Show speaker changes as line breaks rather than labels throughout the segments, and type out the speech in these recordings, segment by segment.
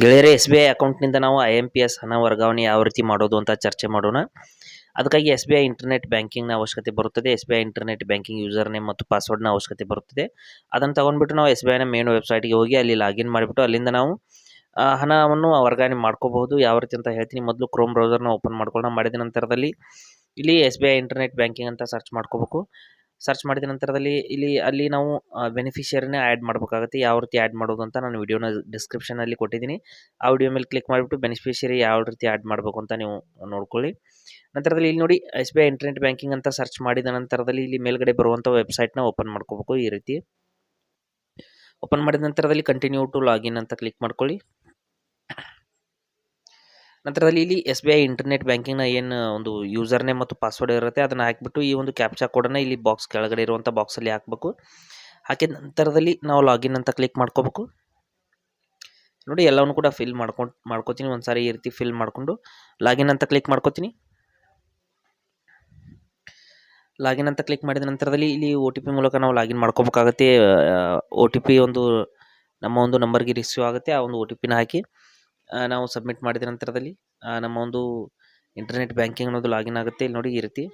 ಗೆಳೆಯರೆ S B I ಅಕೌಂಟ್ನಿಂದ ನಾವು ಐ ಎಂ ಪಿ ಎಸ್ ಹಣ ವರ್ಗಾವಣೆ ಯಾವ ರೀತಿ ಮಾಡೋದು ಅಂತ ಚರ್ಚೆ ಮಾಡೋಣ. ಅದಕ್ಕಾಗಿ ಎಸ್ ಬಿ ಐ ಇಂಟರ್ನೆಟ್ ಬ್ಯಾಂಕಿಂಗ್ನ ಅವಶ್ಯಕತೆ ಬರುತ್ತದೆ. S B I internet banking user name ಮತ್ತು ಪಾಸ್ವರ್ಡ್ನ ಅವಶ್ಯಕತೆ ಬರುತ್ತದೆ. ಅದನ್ನು ತಗೊಂಡ್ಬಿಟ್ಟು ನಾವು ಎಸ್ ಬಿ ಐನ ಮೇನ್ ವೆಬ್ಸೈಟ್ಗೆ ಹೋಗಿ ಅಲ್ಲಿ ಲಾಗಿನ್ ಮಾಡಿಬಿಟ್ಟು ಅಲ್ಲಿಂದ ನಾವು ಹಣವನ್ನು ವರ್ಗಾವಣೆ ಮಾಡ್ಕೋಬಹುದು. ಯಾವ ರೀತಿ ಅಂತ ಹೇಳ್ತೀನಿ. ಮೊದಲು ಕ್ರೋಮ್ ಬ್ರೌಸರ್ನ ಓಪನ್ ಮಾಡ್ಕೊಳ್ಳೋಣ. ಮಾಡಿದ ನಂತರದಲ್ಲಿ ಇಲ್ಲಿ S B I internet banking ಅಂತ ಸರ್ಚ್ ಮಾಡ್ಕೋಬೇಕು. ಸರ್ಚ್ ಮಾಡಿದ ನಂತರದಲ್ಲಿ ಇಲ್ಲಿ, ಅಲ್ಲಿ ನಾವು ಬೆನಿಫಿಷಿಯರಿನೇ ಆ್ಯಡ್ ಮಾಡಬೇಕಾಗುತ್ತೆ. ಯಾವ ರೀತಿ ಆ್ಯಡ್ ಮಾಡೋದು ಅಂತ ನಾನು ವಿಡಿಯೋನ ಡಿಸ್ಕ್ರಿಪ್ಷನಲ್ಲಿ ಕೊಟ್ಟಿದ್ದೀನಿ. ಆ ವಿಡಿಯೋ ಮೇಲೆ ಕ್ಲಿಕ್ ಮಾಡಿಬಿಟ್ಟು ಬೆನಿಫಿಷಿಯರಿ ಯಾವ ರೀತಿ ಆ್ಯಡ್ ಮಾಡಬೇಕು ಅಂತ ನೀವು ನೋಡ್ಕೊಳ್ಳಿ. ನಂತರದಲ್ಲಿ ಇಲ್ಲಿ ನೋಡಿ S B I internet banking ಅಂತ ಸರ್ಚ್ ಮಾಡಿದ ನಂತರದಲ್ಲಿ ಇಲ್ಲಿ ಮೇಲ್ಗಡೆ ಬರುವಂಥ ವೆಬ್ಸೈಟ್ನ ಓಪನ್ ಮಾಡ್ಕೋಬೇಕು ಈ ರೀತಿ. ಓಪನ್ ಮಾಡಿದ ನಂತರದಲ್ಲಿ ಕಂಟಿನ್ಯೂ ಟು ಲಾಗಿನ್ ಅಂತ ಕ್ಲಿಕ್ ಮಾಡ್ಕೊಳ್ಳಿ. ನಂತರದಲ್ಲಿ ಇಲ್ಲಿ ಎಸ್ ಬಿ ಐ ಇಂಟರ್ನೆಟ್ ಬ್ಯಾಂಕಿಂಗ್ನ ಏನು ಒಂದು ಯೂಸರ್ ನೇಮ್ ಮತ್ತು ಪಾಸ್ವರ್ಡ್ ಇರುತ್ತೆ, ಅದನ್ನು ಹಾಕಿಬಿಟ್ಟು ಈ ಒಂದು ಕ್ಯಾಪ್ಚಾ ಕೋಡನ್ನು ಇಲ್ಲಿ ಬಾಕ್ಸ್ ಕೆಳಗಡೆ ಇರುವಂಥ ಬಾಕ್ಸಲ್ಲಿ ಹಾಕಬೇಕು. ಹಾಕಿದ ನಂತರದಲ್ಲಿ ನಾವು ಲಾಗಿನ್ ಅಂತ ಕ್ಲಿಕ್ ಮಾಡ್ಕೋಬೇಕು. ನೋಡಿ, ಎಲ್ಲವನ್ನು ಕೂಡ ಫಿಲ್ ಮಾಡ್ಕೊಂಡು ಮಾಡ್ಕೋತೀನಿ. ಒಂದು ಸಾರಿ ಈ ರೀತಿ ಫಿಲ್ ಮಾಡಿಕೊಂಡು ಲಾಗಿನ್ ಅಂತ ಕ್ಲಿಕ್ ಮಾಡ್ಕೋತೀನಿ. ಲಾಗಿನ್ ಅಂತ ಕ್ಲಿಕ್ ಮಾಡಿದ ನಂತರದಲ್ಲಿ ಇಲ್ಲಿ ಒ ಟಿ ಪಿ ಮೂಲಕ ನಾವು ಲಾಗಿನ್ ಮಾಡ್ಕೋಬೇಕಾಗತ್ತೆ. ಒ ಟಿ ಪಿ ಒಂದು ನಮ್ಮ ಒಂದು ನಂಬರ್ಗೆ ರಿಸೀವ್ ಆಗುತ್ತೆ. ಆ ಒಂದು ಒ ಟಿ ಪಿನ ಹಾಕಿ ನಾವು ಸಬ್ಮಿಟ್ ಮಾಡಿದ ನಂತರದಲ್ಲಿ ನಮ್ಮ ಒಂದು ಇಂಟರ್ನೆಟ್ ಬ್ಯಾಂಕಿಂಗ್ ಅನ್ನೋದು ಲಾಗಿನ್ ಆಗುತ್ತೆ. ಇಲ್ಲಿ ನೋಡಿ ಈ ರೀತಿ.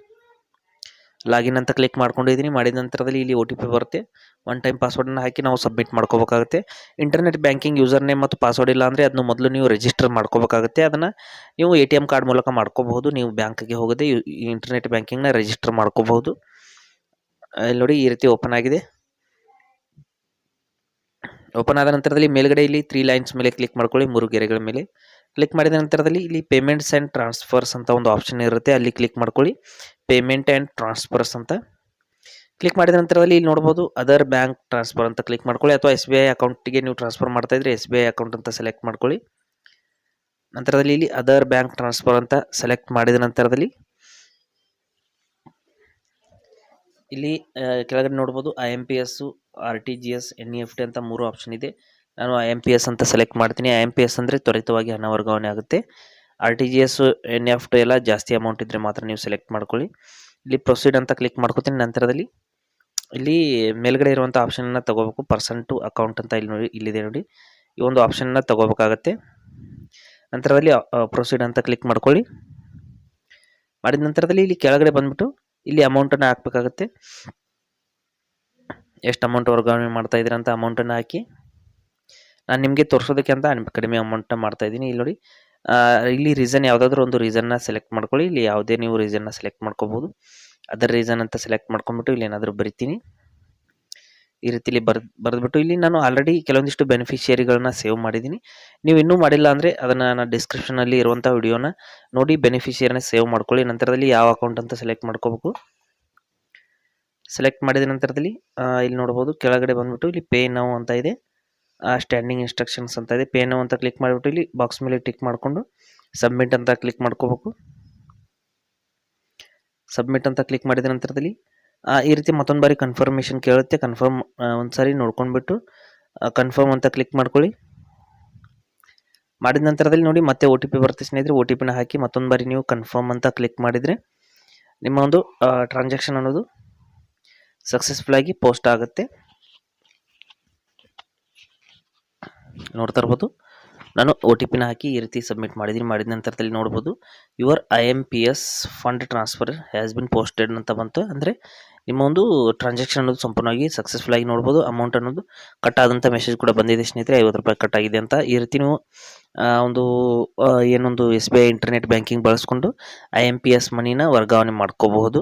ಲಾಗಿನ್ ಅಂತ ಕ್ಲಿಕ್ ಮಾಡ್ಕೊಂಡಿದ್ದೀನಿ. ಮಾಡಿದ ನಂತರದಲ್ಲಿ ಇಲ್ಲಿ ಒ ಟಿ ಪಿ ಬರುತ್ತೆ. ಒನ್ ಟೈಮ್ ಪಾಸ್ವರ್ಡನ್ನು ಹಾಕಿ ನಾವು ಸಬ್ಮಿಟ್ ಮಾಡ್ಕೋಬೇಕಾಗುತ್ತೆ. ಇಂಟರ್ನೆಟ್ ಬ್ಯಾಂಕಿಂಗ್ ಯೂಸರ್ ನೇಮ್ ಮತ್ತು ಪಾಸ್ವರ್ಡ್ ಇಲ್ಲ ಅಂದರೆ ಅದನ್ನು ಮೊದಲು ನೀವು ರಿಜಿಸ್ಟರ್ ಮಾಡ್ಕೋಬೇಕಾಗುತ್ತೆ. ಅದನ್ನು ನೀವು ಎ ಟಿ ಎಂ ಕಾರ್ಡ್ ಮೂಲಕ ಮಾಡ್ಕೋಬಹುದು. ನೀವು ಬ್ಯಾಂಕ್ಗೆ ಹೋಗದೆ ಇಂಟರ್ನೆಟ್ ಬ್ಯಾಂಕಿಂಗ್ನ ರಿಜಿಸ್ಟರ್ ಮಾಡ್ಕೋಬಹುದು. ಇಲ್ಲಿ ನೋಡಿ ಈ ರೀತಿ ಓಪನ್ ಆಗಿದೆ. ಓಪನ್ ಆದ ನಂತರದಲ್ಲಿ ಮೇಲ್ಗಡೆ ಇಲ್ಲಿ ತ್ರೀ ಲೈನ್ಸ್ ಮೇಲೆ ಕ್ಲಿಕ್ ಮಾಡ್ಕೊಳ್ಳಿ, ಮೂರು ಗೆರೆಗಳ ಮೇಲೆ. ಕ್ಲಿಕ್ ಮಾಡಿದ ನಂತರದಲ್ಲಿ ಇಲ್ಲಿ ಪೇಮೆಂಟ್ಸ್ ಆ್ಯಂಡ್ ಟ್ರಾನ್ಸ್ಫರ್ಸ್ ಅಂತ ಒಂದು ಆಪ್ಷನ್ ಇರುತ್ತೆ, ಅಲ್ಲಿ ಕ್ಲಿಕ್ ಮಾಡ್ಕೊಳ್ಳಿ. ಪೇಮೆಂಟ್ ಆ್ಯಂಡ್ ಟ್ರಾನ್ಸ್ಫರ್ಸ್ ಅಂತ. ಕ್ಲಿಕ್ ಮಾಡಿದ ನಂತರದಲ್ಲಿ ಇಲ್ಲಿ ನೋಡ್ಬೋದು ಅದರ್ ಬ್ಯಾಂಕ್ ಟ್ರಾನ್ಸ್ಫರ್ ಅಂತ ಕ್ಲಿಕ್ ಮಾಡ್ಕೊಳ್ಳಿ, ಅಥವಾ ಎಸ್ ಬಿ ಐ ಅಕೌಂಟಿಗೆ ನೀವು ಟ್ರಾನ್ಸ್ಫರ್ ಮಾಡ್ತಾ ಇದ್ರೆ ಎಸ್ ಬಿ ಐ ಅಕೌಂಟ್ ಅಂತ ಸೆಲೆಕ್ಟ್ ಮಾಡ್ಕೊಳ್ಳಿ. ನಂತರದಲ್ಲಿ ಇಲ್ಲಿ ಅದರ್ ಬ್ಯಾಂಕ್ ಟ್ರಾನ್ಸ್ಫರ್ ಅಂತ ಸೆಲೆಕ್ಟ್ ಮಾಡಿದ ನಂತರದಲ್ಲಿ ಇಲ್ಲಿ ಕೆಳಗಡೆ ನೋಡ್ಬೋದು I M P S R T G S N E F T ಅಂತ ಮೂರು ಆಪ್ಷನ್ ಇದೆ. ನಾನು ಐ ಎಂ ಪಿ ಎಸ್ ಅಂತ ಸೆಲೆಕ್ಟ್ ಮಾಡ್ತೀನಿ. ಐ ಎಂ ಪಿ ಎಸ್ ಅಂದರೆ ತ್ವರಿತವಾಗಿ ಹಣ ವರ್ಗಾವಣೆ ಆಗುತ್ತೆ. R T G S N E F T ಜಾಸ್ತಿ ಅಮೌಂಟ್ ಇದ್ದರೆ ಮಾತ್ರ ನೀವು ಸೆಲೆಕ್ಟ್ ಮಾಡ್ಕೊಳ್ಳಿ. ಇಲ್ಲಿ ಪ್ರೊಸೀಡ್ ಅಂತ ಕ್ಲಿಕ್ ಮಾಡ್ಕೊತೀನಿ. ನಂತರದಲ್ಲಿ ಇಲ್ಲಿ ಮೇಲ್ಗಡೆ ಇರುವಂಥ ಆಪ್ಷನನ್ನು ತಗೋಬೇಕು. ಪರ್ಸನ್ ಟು ಅಕೌಂಟ್ ಅಂತ ಇಲ್ಲಿ ನೋಡಿ, ಇಲ್ಲಿದೆ ನೋಡಿ. ಈ ಒಂದು ಆಪ್ಷನ್ನ ತಗೋಬೇಕಾಗತ್ತೆ. ನಂತರದಲ್ಲಿ ಪ್ರೊಸೀಡ್ ಅಂತ ಕ್ಲಿಕ್ ಮಾಡ್ಕೊಳ್ಳಿ. ಮಾಡಿದ ನಂತರದಲ್ಲಿ ಇಲ್ಲಿ ಕೆಳಗಡೆ ಬಂದ್ಬಿಟ್ಟು ಇಲ್ಲಿ ಅಮೌಂಟನ್ನು ಹಾಕ್ಬೇಕಾಗತ್ತೆ. ಎಷ್ಟು ಅಮೌಂಟ್ ವರ್ಗಾವಣೆ ಮಾಡ್ತಾ ಇದ್ರಿ ಅಂತ ಅಮೌಂಟನ್ನು ಹಾಕಿ. ನಾನು ನಿಮಗೆ ತೋರಿಸೋದಕ್ಕೆ ಅಂತ ಕಡಿಮೆ ಅಮೌಂಟ್ನ ಮಾಡ್ತಾ ಇದ್ದೀನಿ. ಇಲ್ಲಿ ನೋಡಿ ಇಲ್ಲಿ ರೀಸನ್ ಯಾವುದಾದ್ರೂ ಒಂದು ರೀಸನ್ನ ಸೆಲೆಕ್ಟ್ ಮಾಡ್ಕೊಳ್ಳಿ. ಇಲ್ಲಿ ಯಾವುದೇ ನೀವು ರೀಸನ್ನ ಸೆಲೆಕ್ಟ್ ಮಾಡ್ಕೋಬೋದು. ಅದರ್ ರೀಸನ್ ಅಂತ ಸೆಲೆಕ್ಟ್ ಮಾಡ್ಕೊಂಡ್ಬಿಟ್ಟು ಇಲ್ಲಿ ಏನಾದರೂ ಬರಿತೀನಿ. ಈ ರೀತಿ ಇಲ್ಲಿ ಬರ್ದ್ ಬರೆದ್ಬಿಟ್ಟು ಇಲ್ಲಿ ನಾನು ಆಲ್ರೆಡಿ ಕೆಲವೊಂದಿಷ್ಟು ಬೆನಿಫಿಷಿಯರಿಗಳನ್ನ ಸೇವ್ ಮಾಡಿದ್ದೀನಿ. ನೀವು ಇನ್ನೂ ಮಾಡಿಲ್ಲ ಅಂದರೆ ಅದನ್ನು ನಾನು ಡಿಸ್ಕ್ರಿಪ್ಷನಲ್ಲಿ ಇರುವಂಥ ವಿಡಿಯೋನ ನೋಡಿ ಬೆನಿಫಿಷಿಯರ್ನ ಸೇವ್ ಮಾಡ್ಕೊಳ್ಳಿ. ನಂತರದಲ್ಲಿ ಯಾವ ಅಕೌಂಟ್ ಅಂತ ಸೆಲೆಕ್ಟ್ ಮಾಡ್ಕೋಬೇಕು. ಸೆಲೆಕ್ಟ್ ಮಾಡಿದ ನಂತರದಲ್ಲಿ ಇಲ್ಲಿ ನೋಡ್ಬೋದು, ಕೆಳಗಡೆ ಬಂದುಬಿಟ್ಟು ಇಲ್ಲಿ ಪೇ ನಾವು ಅಂತ ಇದೆ. ಸ್ಟ್ಯಾಂಡಿಂಗ್ ಇನ್ಸ್ಟ್ರಕ್ಷನ್ಸ್ ಅಂತ ಇದೆ. ಪೇ ನಾವು ಅಂತ ಕ್ಲಿಕ್ ಮಾಡಿಬಿಟ್ಟು ಇಲ್ಲಿ ಬಾಕ್ಸ್ ಮೇಲೆ ಟಿಕ್ ಮಾಡಿಕೊಂಡು ಸಬ್ಮಿಟ್ ಅಂತ ಕ್ಲಿಕ್ ಮಾಡ್ಕೋಬೇಕು. ಸಬ್ಮಿಟ್ ಅಂತ ಕ್ಲಿಕ್ ಮಾಡಿದ ನಂತರದಲ್ಲಿ ಈ ರೀತಿ ಮತ್ತೊಂದು ಬಾರಿ ಕನ್ಫರ್ಮೇಷನ್ ಕೇಳುತ್ತೆ ಕನ್ಫರ್ಮ್ ಒಂದು ಸಾರಿ ನೋಡ್ಕೊಂಡ್ಬಿಟ್ಟು ಕನ್ಫರ್ಮ್ ಅಂತ ಕ್ಲಿಕ್ ಮಾಡ್ಕೊಳ್ಳಿ. ಮಾಡಿದ ನಂತರದಲ್ಲಿ ನೋಡಿ ಮತ್ತೆ ಒ ಟಿ ಪಿ ಬರುತ್ತೆ ಸ್ನೇಹಿತರೆ ಒ ಟಿ ಪಿನ ಹಾಕಿ ಮತ್ತೊಂದು ಬಾರಿ ನೀವು ಕನ್ಫರ್ಮ್ ಅಂತ ಕ್ಲಿಕ್ ಮಾಡಿದರೆ ನಿಮ್ಮ ಒಂದು ಟ್ರಾನ್ಸಾಕ್ಷನ್ ಅನ್ನೋದು ಸಕ್ಸಸ್ಫುಲ್ ಆಗಿ ಪೋಸ್ಟ್ ಆಗುತ್ತೆ. ನೋಡ್ತಾ ಇರ್ಬೋದು. ನಾನು ಒ ಟಿ ಪಿನ ಹಾಕಿ ಈ ರೀತಿ ಸಬ್ಮಿಟ್ ಮಾಡಿದ್ದೀನಿ. ಮಾಡಿದ ನಂತರದಲ್ಲಿ ನೋಡ್ಬೋದು your I M P S fund transfer has been posted ಅಂತ ಬಂತು. ಅಂದರೆ ನಿಮ್ಮ ಒಂದು ಟ್ರಾನ್ಸಾಕ್ಷನ್ ಅನ್ನೋದು ಸಂಪೂರ್ಣವಾಗಿ ಸಕ್ಸಸ್ಫುಲ್ ಆಗಿ ನೋಡ್ಬೋದು. ಅಮೌಂಟ್ ಅನ್ನೋದು ಕಟ್ ಆದಂಥ ಮೆಸೇಜ್ ಕೂಡ ಬಂದಿದೆ ಸ್ನೇಹಿತರೆ. ಐವತ್ತು ರೂಪಾಯಿ ಕಟ್ ಆಗಿದೆ ಅಂತ. ಈ ರೀತಿ ನೀವು ಒಂದು ಏನೊಂದು S B I internet banking ಬಳಸ್ಕೊಂಡು ಐ ಎಂ ಪಿ ಎಸ್ ಮನಿನ ವರ್ಗಾವಣೆ ಮಾಡ್ಕೋಬಹುದು.